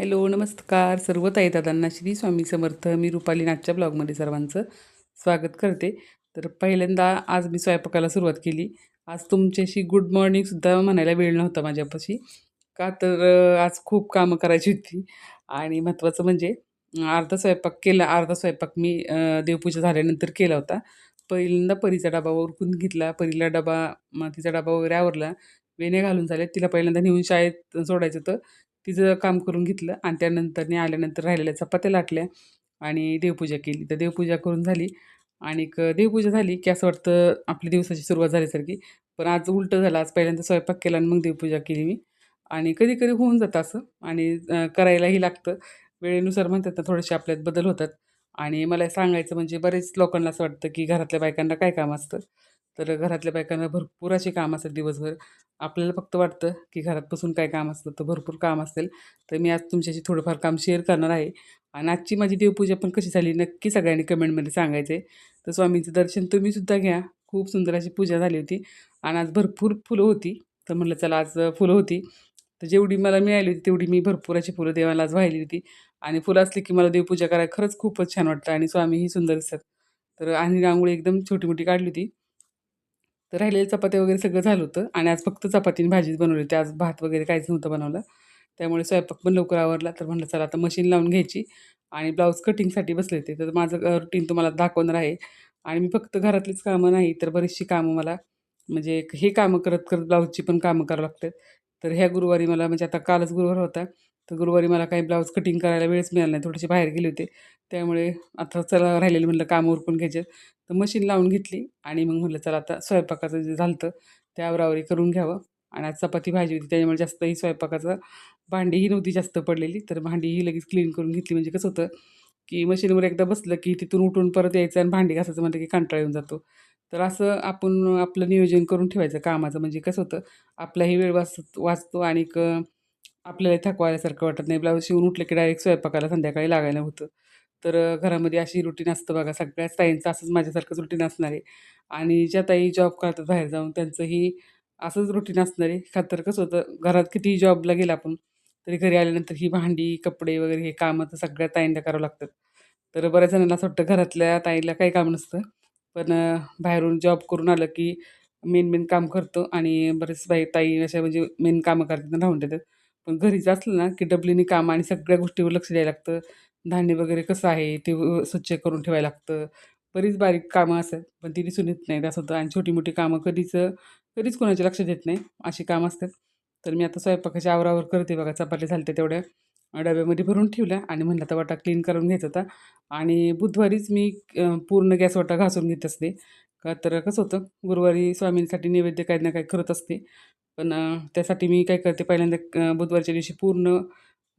Hello नमस्कार. सर्व ताई दादांना श्री स्वामी समर्थ. मी रुपाली नाथच्या ब्लॉगमध्ये सर्वांचं स्वागत करते. तर पहिल्यांदा आज मी स्वयंपाकाला सुरुवात केली. आज तुमच्याशी गुड मॉर्निंगसुद्धा म्हणायला वेळ नव्हता माझ्यापाशी. का तर आज खूप कामं करायची होती. आणि महत्त्वाचं म्हणजे अर्धा स्वयंपाक केला अर्धा स्वयंपाक मी देवपूजा झाल्यानंतर केला होता. पहिल्यांदा परीचा डबा उरकून घेतला. परीला डबा तिचा डबा वगैरे आवरला. वेण्या घालून झाल्या. तिला पहिल्यांदा नेऊन शाळेत सोडायचं होतं. तिचं काम करून घेतलं आणि त्यानंतरने आल्यानंतर राहिलेल्या चपात्या लाटल्या आणि देवपूजा केली. तर देवपूजा करून झाली आणि देवपूजा झाली की असं वाटतं आपली दिवसाची सुरुवात झाल्यासारखी. पण आज उलटं झालं. आज पहिल्यांदा स्वयंपाक केला आणि मग देवपूजा केली मी. आणि कधी कधी होऊन जातं असं. आणि करायलाही लागतं. वेळेनुसार म्हणतात ना थोडेसे आपल्यात बदल होतात. आणि मला सांगायचं म्हणजे बरेच लोकांना असं वाटतं की घरातल्या बायकांना काय काम असतं? तर घरातल्या बायकांना भरपूर असे काम असतात दिवसभर. आपल्याला फक्त वाटतं की घरात बसून काय काम असतं तर भरपूर काम असेल. तर मी आज तुमच्याशी थोडंफार काम शेअर करणार आहे. आणि आजची माझी देवपूजा पण कशी झाली नक्की सगळ्यांनी कमेंटमध्ये सांगायचं आहे तर स्वामींचं दर्शन तुम्हीसुद्धा घ्या. खूप सुंदर अशी पूजा झाली होती. आणि आज भरपूर फुलं होती. तर म्हटलं चला आज फुलं होती. तर जेवढी मला मिळाली होती तेवढी मी भरपूर अशी फुलं देवाला आज वाहिली होती. आणि फुलं असली की मला देवपूजा करायला खरंच खूपच छान वाटतं. आणि स्वामीही सुंदर दिसतात. तर आणि रांगोळी एकदम छोटी मोठी काढली होती. तर राहिलेले चपात्या वगैरे सगळं झालं होतं. आणि आज फक्त चपातीने भाजीच बनवली होती. आज भात वगैरे काहीच नव्हतं बनवलं. त्यामुळे स्वयंपाक पण लवकर आवरला. तर म्हटलं चला आता मशीन लावून घ्यायची आणि ब्लाऊज कटिंगसाठी बसले ते तर माझं रुटीन तुम्हाला दाखवणार आहे. आणि मी फक्त घरातलीच कामं नाही तर बरीचशी कामं मला म्हणजे हे कामं करत करत ब्लाऊजची पण कामं करावं लागतात. तर ह्या गुरुवारी मला म्हणजे आता कालच गुरुवार होता. तर गुरुवारी मला काही ब्लाऊज कटिंग करायला वेळच मिळाला नाही. थोडेसे बाहेर गेले होते. त्यामुळे आता चला राहिलेलं म्हटलं काम उरकून घ्यायचे. तर मशीन लावून घेतली आणि मग म्हटलं चला आता स्वयंपाकाचं जे झालं तर ते आवरावरी करून घ्यावं. आणि आज चपाती भाजी होती त्याच्यामुळे जास्तही स्वयंपाकाचं भांडीही नव्हती जास्त पडलेली. तर भांडीही लगेच क्लीन करून घेतली. म्हणजे कसं होतं की मशीनवर एकदा बसलं की तिथून उठून परत यायचं आणि भांडी घासायचं म्हणलं की कंटाळा येऊन जातो. तर असं आपण आपलं नियोजन करून ठेवायचं कामाचं. म्हणजे कसं होतं आपलाही वेळ वाच वाचतो आणि आपल्याला थकवायसारखं वाटत नाही. ब्लाऊज शिवून उठलं की डायरेक्ट स्वयंपाकाला संध्याकाळी लागायला होतं. तर घरामध्ये अशी रुटीन असतं बघा सगळ्याच ताईंचं असंच माझ्यासारखंच रुटीन असणार आहे. आणि ज्या ताई जॉब करतात बाहेर जाऊन त्यांचंही असंच रुटीन असणार आहे. खातर तर कसं होतं घरात कितीही जॉबला गेलं आपण तरी घरी आल्यानंतर ही भांडी कपडे वगैरे हे कामं तर सगळ्या ताईंना करावं लागतात. तर बऱ्याच जणांना असं वाटतं घरातल्या ताईला काही काम नसतं. पण बाहेरून जॉब करून आलं की मेन मेन काम करतो आणि बरेच बाई ताई अशा म्हणजे मेन कामं करतात धावून राहून देतात. घरीच असलं ना की डबलीने कामं आणि सगळ्या गोष्टीवर लक्ष द्यायला लागतं. धान्य वगैरे कसं आहे ते स्वच्छ करून ठेवायला लागतं. बरीच बारीक कामं असतात पण ती दिसून येत नाहीत असं होतं. आणि छोटी मोठी कामं कधीच कधीच कोणाचे लक्ष देत नाही अशी कामं असतात. तर मी आता स्वयंपाकाच्या आवरावर करते बघा चपात्या झालते तेवढ्या. डब्यामध्ये भरून ठेवल्या आणि म्हणलं तर वाटा क्लीन करून घ्यायचा होता. आणि बुधवारीच मी पूर्ण गॅस वाटा घासून घेत असते. का तर कसं होतं गुरुवारी स्वामींसाठी नैवेद्य काही ना काही करत असते. पण त्यासाठी मी काय करते पहिल्यांदा बुधवारच्या दिवशी पूर्ण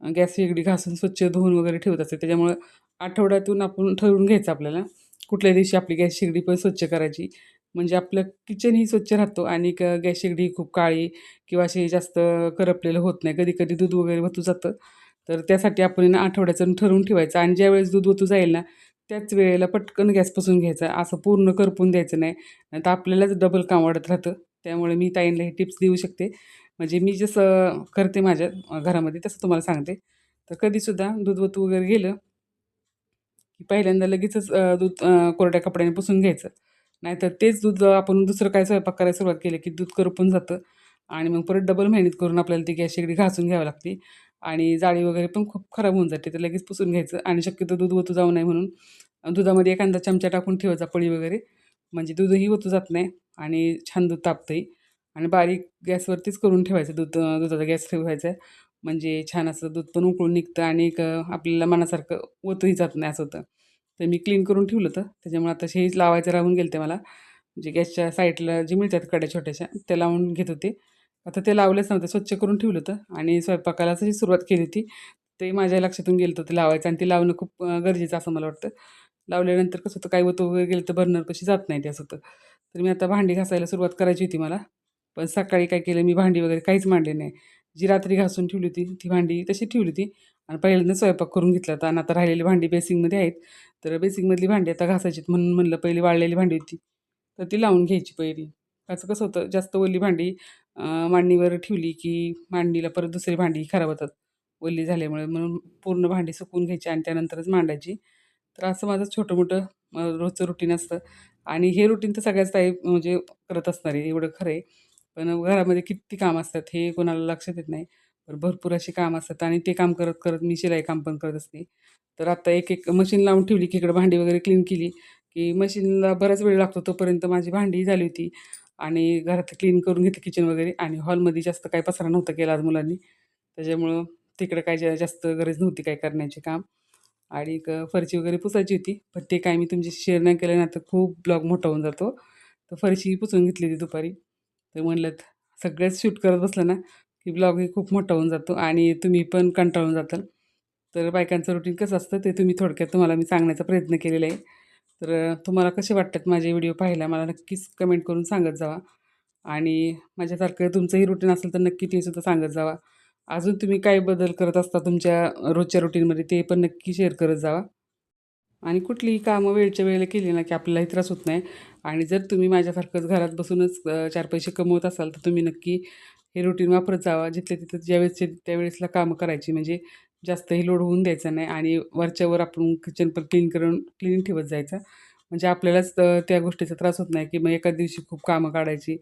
गॅस शेगडी घासून स्वच्छ धुवून वगैरे ठेवत असते. त्याच्यामुळं आठवड्यातून आपण ठरवून घ्यायचं आपल्याला कुठल्या दिवशी आपली गॅस शेगडी पण स्वच्छ करायची. म्हणजे आपलं किचनही स्वच्छ राहतो आणि क गॅस शेगडी खूप काळी किंवा अशी जास्त करपलेलं होत नाही. कधी कधी दूध वगैरे वतू जातं. तर त्यासाठी आपण ना आठवड्याचं ठरवून ठेवायचं आणि ज्यावेळेस दूध वतू जाईल ना त्याच वेळेला पटकन गॅस पसून घ्यायचा. असं पूर्ण करपून द्यायचं नाही. नाही तर आपल्यालाच डबल काम वाढत राहतं. त्यामुळे मी ताईंना हे टिप्स देऊ शकते. म्हणजे मी जसं करते माझ्या घरामध्ये तसं तुम्हाला सांगते. तर कधीसुद्धा दूध वतू वगैरे गेलं की पहिल्यांदा लगेचच दूध कोरड्या कपड्याने पुसून घ्यायचं. नाहीतर तेच दूध आपण दुसरं काय स्वयंपाक करायला सुरुवात केली की दूध करपून जातं. आणि मग परत डबल मेहनत करून आपल्याला ती गॅस शेगडी घासून घ्यावी लागते. आणि जाळी वगैरे पण खूप खराब होऊन जाते तर लगेच पुसून घ्यायचं. आणि शक्यतो दूध ओतू जाऊ नये म्हणून दुधामध्ये एखादा चमचा टाकून ठेवायचा पळी वगैरे. म्हणजे दूधही ओतू जात नाही आणि छान दूध तापतंही आणि बारीक गॅसवरतीच करून ठेवायचं दूध दुधाचा गॅस ठेवायचा. आहे म्हणजे छान असं दूध पण उकळून निघतं आणि एक आपल्याला मनासारखं ओतही जात नाही असं होतं. तर मी क्लीन करून ठेवलं होतं. त्याच्यामुळे आता हेच लावायचं राहून गेलं ते मला. म्हणजे गॅसच्या साईडला जे मिळतात कड्या छोट्याशा त्या लावून घेत होते. आता ते लावलंच नव्हते स्वच्छ करून ठेवलं होतं. आणि स्वयंपाकाला जी सुरुवात केली होती ते माझ्या लक्षातून गेलं होतं ते लावायचं. आणि ते लावणं खूप गरजेचं असं मला वाटतं. लावल्यानंतर कसं होतं काही होतं वगैरे गेलं तर बर्नर कशी जात नाही ते असं होतं. तर मी आता भांडी घासायला सुरुवात करायची होती मला. पण सकाळी काय केलं मी भांडी वगैरे काहीच मांडली नाही. जी रात्री घासून ठेवली होती ती भांडी तशी ठेवली होती. आणि पहिल्यांदा स्वयंपाक करून घेतला होता. आणि आता राहिलेली भांडी बेसिंगमध्ये आहेत. तर बेसिंगमधली भांडी आता घासायची म्हणून म्हणलं पहिली वाळलेली भांडी होती. तर ती लावून घ्यायची पहिली. त्याचं कसं होतं जास्त ओली भांडी मांडणीवर ठेवली की मांडणीला परत दुसरी भांडी खराब होतात. ओली झाल्यामुळे म्हणून पूर्ण भांडी सुकवून घ्यायची आणि त्यानंतरच मांडायची. तर असं माझं छोटं मोठं रोजचं रुटीन असतं. आणि हे रुटीन तर सगळ्याच ताई म्हणजे करत असणार आहे एवढं खरं आहे. पण घरामध्ये किती काम असतात हे कोणाला लक्षात येत नाही. पण भरपूर अशी काम असतात आणि ते काम करत करत मी शिलाई काम पण करत असते. तर आता एक एक मशीन लावून ठेवली की इकडं भांडी वगैरे क्लीन केली की मशीनला बराच वेळ लागतो तोपर्यंत माझी भांडी झाली होती. आणि घरात क्लीन करून घेतलं किचन वगैरे आणि हॉलमध्ये जास्त काही पसरा नव्हता केला आज मुलांनी. त्याच्यामुळं तिकडं काय जास्त गरज नव्हती काय करण्याचे काम. आणि एक फरशी वगैरे पुसायची होती. पण ते काय मी तुमच्याशी शेअर नाही केलं ना तर खूप ब्लॉग मोठा होऊन जातो. तर फरशी पुसून घेतली ती दुपारी. तर म्हणलं सगळ्याच शूट करत बसलं ना की ब्लॉग हे खूप मोठा होऊन जातो आणि तुम्ही पण कंटाळून जाताल. तर बायकांचं रुटीन कसं असतं ते तुम्ही थोडक्यात तुम्हाला मी सांगण्याचा प्रयत्न केलेला आहे. तर तुम्हाला कसे वाटतात माझे व्हिडिओ पाहायला मला नक्कीच कमेंट करून सांगत जावा. आणि माझ्यासारखं तुमचंही रुटीन असेल तर नक्की ते सुद्धा सांगत जावा. अजून तुम्ही काय बदल करत असता तुमच्या रोजच्या रुटीनमध्ये ते पण नक्की शेअर करत जावा. आणि कुठलीही कामं वेळच्या वेळेला केली ना की आपल्यालाही त्रास होत नाही. आणि जर तुम्ही माझ्यासारखंच घरात बसूनच चार पैसे कमवत असाल तर तुम्ही नक्की हे रुटीन वापरत जावा. जिथल्या तिथं ज्यावेळेसचे त्यावेळेसला कामं करायची. म्हणजे जास्तही लोड होऊन द्यायचा नाही आणि वरच्यावर आपण किचन पण क्लीन करून क्लीन ठेवत जायचं. म्हणजे आपल्यालाच त्या गोष्टीचा त्रास होत नाही की मग एका दिवशी खूप कामं काढायची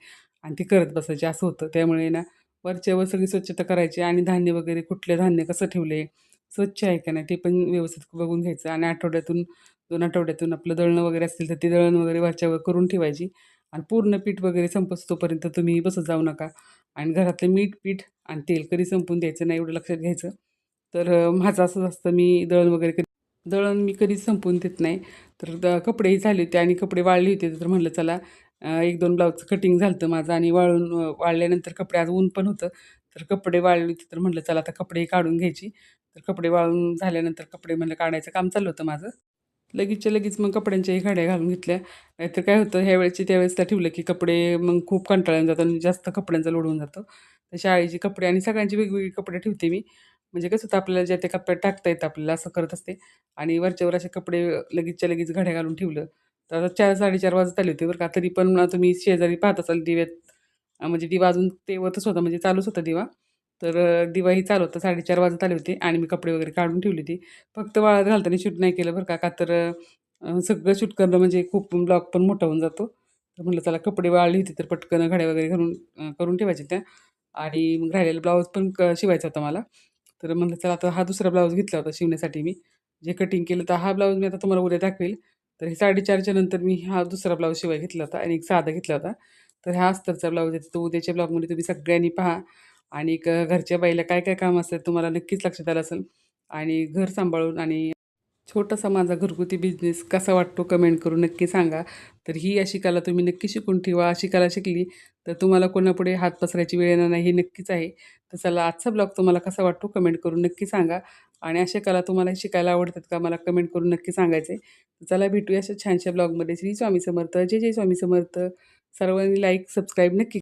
आणि ती करत बसायची. असं होतं. त्यामुळे ना वरच्यावर सगळी स्वच्छता करायची आणि धान्य वगैरे कुठले धान्य कसं ठेवले? स्वच्छ आहे का नाही? ते पण व्यवस्थित बघून घ्यायचं आणि आठवड्यातून दोन आठवड्यातून आपलं दळणं वगैरे असतील तर ते दळण वगैरे वरच्यावर करून ठेवायची आणि पूर्ण पीठ वगैरे संपस्तोपर्यंत तुम्ही बसत जाऊ नका आणि घरातलं मीठ पीठ आणि तेल कधी संपून द्यायचं नाही एवढं लक्षात घ्यायचं. तर माझं असंच असतं मी दळण वगैरे कधी दळण मी कधीच संपवून देत नाही. तर द कपडेही झाले होते आणि कपडे वाळले होते तर म्हणलं चला एक दोन ब्लाऊजचं कटिंग झालं होतं माझं आणि वाळून वाळल्यानंतर कपडे आज ऊन पण होतं. तर कपडे वाळले तर म्हटलं चला आता कपडे काढून घ्यायची. तर कपडे वाळून झाल्यानंतर कपडे म्हणलं काढायचं काम चाललं होतं माझं. लगेचच्या लगेच मग कपड्यांच्याही घड्या घालून घेतल्या. नाहीतर काय होतं ह्या वेळेची त्यावेळेसला ठेवलं की कपडे मग खूप कंटाळून जातात आणि जास्त कपड्यांचा लोड होऊन जातो. तर शाळेचे कपडे आणि सगळ्यांचे वेगवेगळे कपडे ठेवते मी. म्हणजे कसं होतं आपल्याला ज्या त्या कपड्यात टाकता येतं आपल्याला असं करत असते. आणि वरच्यावर असे कपडे लगेचच्या लगेच घड्या घालून ठेवलं. तर आता चार साडेचार वाजत आली होती बरं का. तरी पण तुम्ही शेजारी पाहत असाल दिव्यात म्हणजे दिवा अजून तेवतच होता म्हणजे चालूच होता दिवा. तर दिवाही चालू होता साडेचार वाजत आले होते आणि मी कपडे वगैरे काढून ठेवली होती. फक्त वाळत घालताना शूट नाही केलं बरं का का तर सगळं शूट करणं म्हणजे खूप ब्लॉग पण मोठा होऊन जातो. तर म्हटलं चला कपडे वाळली होती तर पटकन घड्या वगैरे घालून करून ठेवायचे त्या. आणि मग राहिलेला ब्लाऊज पण क शिवायचा होता मला. तर म्हटलं चला आता हा दुसरा ब्लाऊज घेतला होता शिवण्यासाठी मी. जे कटिंग केलं तर हा ब्लाऊज मी आता तुम्हाला उद्या दाखवेल. तर हे साडेचारच्या नंतर मी हा दुसरा ब्लाऊज शिवाय घेतला होता आणि एक साधा घेतला होता. तर हा अस्तरचा ब्लाऊज आहे. तो उद्याच्या ब्लॉगमध्ये तुम्ही सगळ्यांनी पहा. आणि घरच्या बाईला काय काय काम असतं तुम्हाला नक्कीच लक्षात आलं असेल. आणि घर सांभाळून आणि छोटासा माझा घरगुती बिझनेस कसा वाटतो कमेंट करून नक्की सांगा. तर ही अशी कला तुम्ही नक्की शिकून ठेवा. अशी कला शिकली तर तुम्हाला कोणापुढे हात पसरायची वेळ येणार नाही हे नक्कीच आहे. तर चला आजचा ब्लॉग तुम्हाला कसा वाटतो कमेंट करून नक्की सांगा. आणि अशा कला तुम्हाला शिकायला आवडतात का मला कमेंट करून नक्की सांगायचं. आहे तर चला भेटूया अशा छानशा ब्लॉगमध्ये. श्री स्वामी समर्थ. जय जय स्वामी समर्थ. सर्वांनी लाईक सबस्क्राईब नक्की